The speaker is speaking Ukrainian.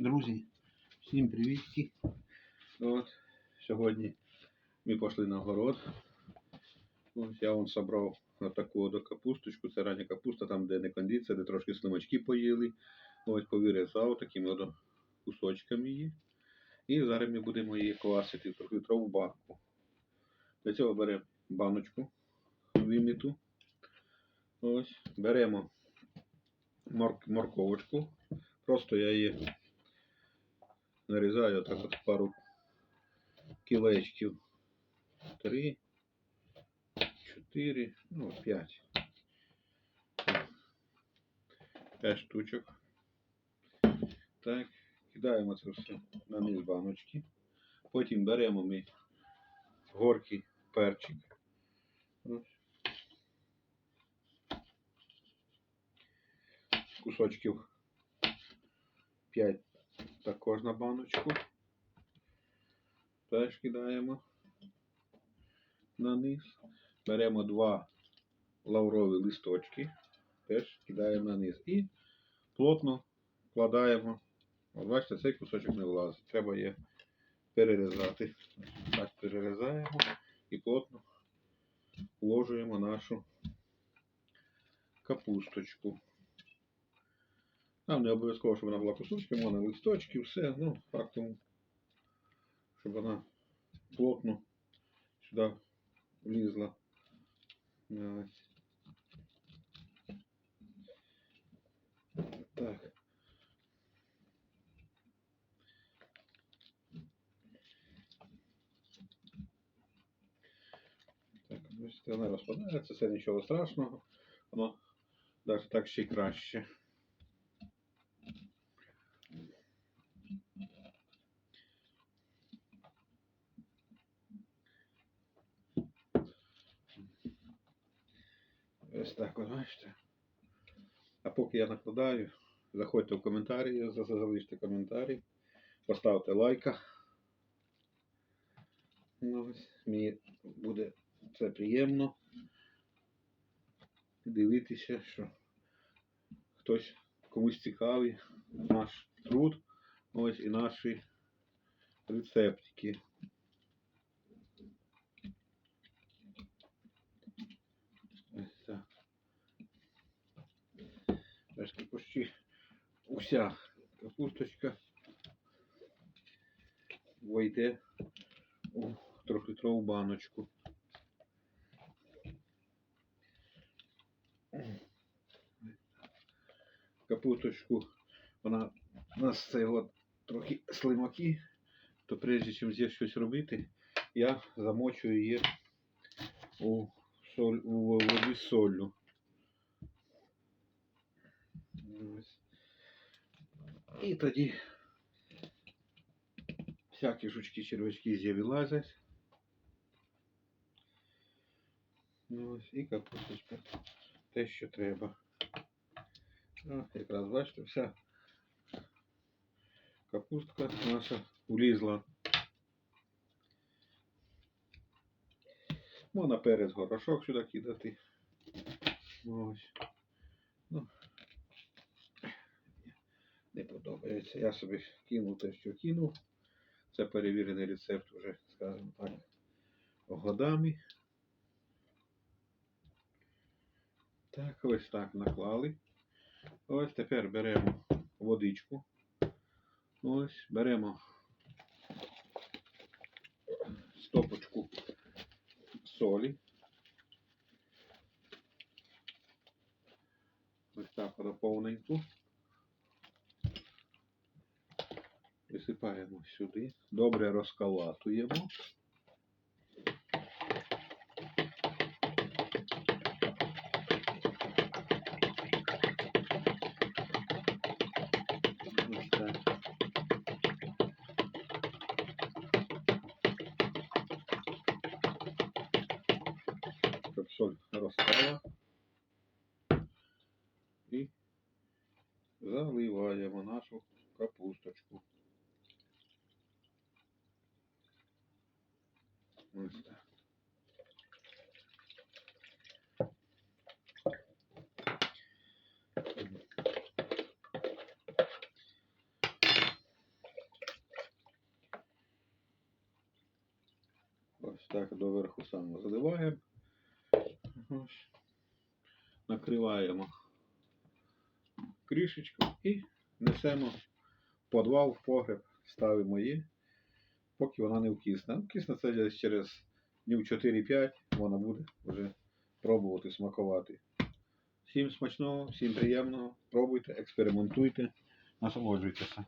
Друзі, всім привітки. От, сьогодні ми пішли на город. Ось я вон собрав таку капусточку. Це рання капуста, там де не кондиція, де трошки слимачки поїли. Ось повирізав такими от кусочками її. І зараз ми будемо її квасити в трьохлітрову банку. Для цього беремо баночку виміту. Ось, беремо мор- морковочку. Просто я її нарізаю так от пару кілечків. Три, чотири, ну, п'ять. П'ять штучок. Так, кидаємо це все на низ баночки. Потім беремо ми горький перчик. Кусочків 5 також на баночку. Теж кидаємо на низ. Беремо два лаврові листочки, теж кидаємо на низ. І плотно вкладаємо. От бачите, цей кусочок не влазить. Треба її перерізати. Так перерізаємо і плотно вложуємо нашу капусточку. Нам не обов'язково, щоб вона була кусочком, вона листочки, все, ну, фактом, щоб вона плотно сюди влізла. Так. Так, вона розпадається, це нічого страшного. Воно навіть так ще й краще. Ось так, от. А поки я накладаю, заходьте в коментарі, за- залиште коментарі, поставте лайка. Ну, ось, мені буде це приємно дивитися, що хтось комусь цікавий наш труд, ось і наші рецептики. Ось так. Бачите, почти уся капусточка войде у трьохлітрову баночку. Капусточку, вона у нас це от трохи слимаки, то прежде чим здесь щось робити, я замочую її у, соль, у воді з солью. Ось. І тоді всякі жучки, червячки з її вилазять. Ну, Ось, і капусточка. Те, що треба. О, якраз бачите, вся капустка наша влізла. Можна перець горошок сюди кидати. Ось. Ну, не подобається. Я собі кинув те, що кинув. Це перевірений рецепт вже, скажімо так, годами. Так, ось так наклали. Ось тепер беремо водичку. Ось беремо стопочку солі. Ось так вона повненьку. Висипаємо сюди. Добре розкалатуємо. Щоб соль. І заливаємо нашу капусточку. Ось так. Ось так доверху саме заливаємо, Ось. накриваємо крішечку і несемо в подвал в погреб, ставимо її поки вона не вкисне. А Вкисне це десь через днів 4-5 вона буде вже пробувати смакувати. Всім смачного, всім приємного. Пробуйте, експериментуйте, насолоджуйтеся.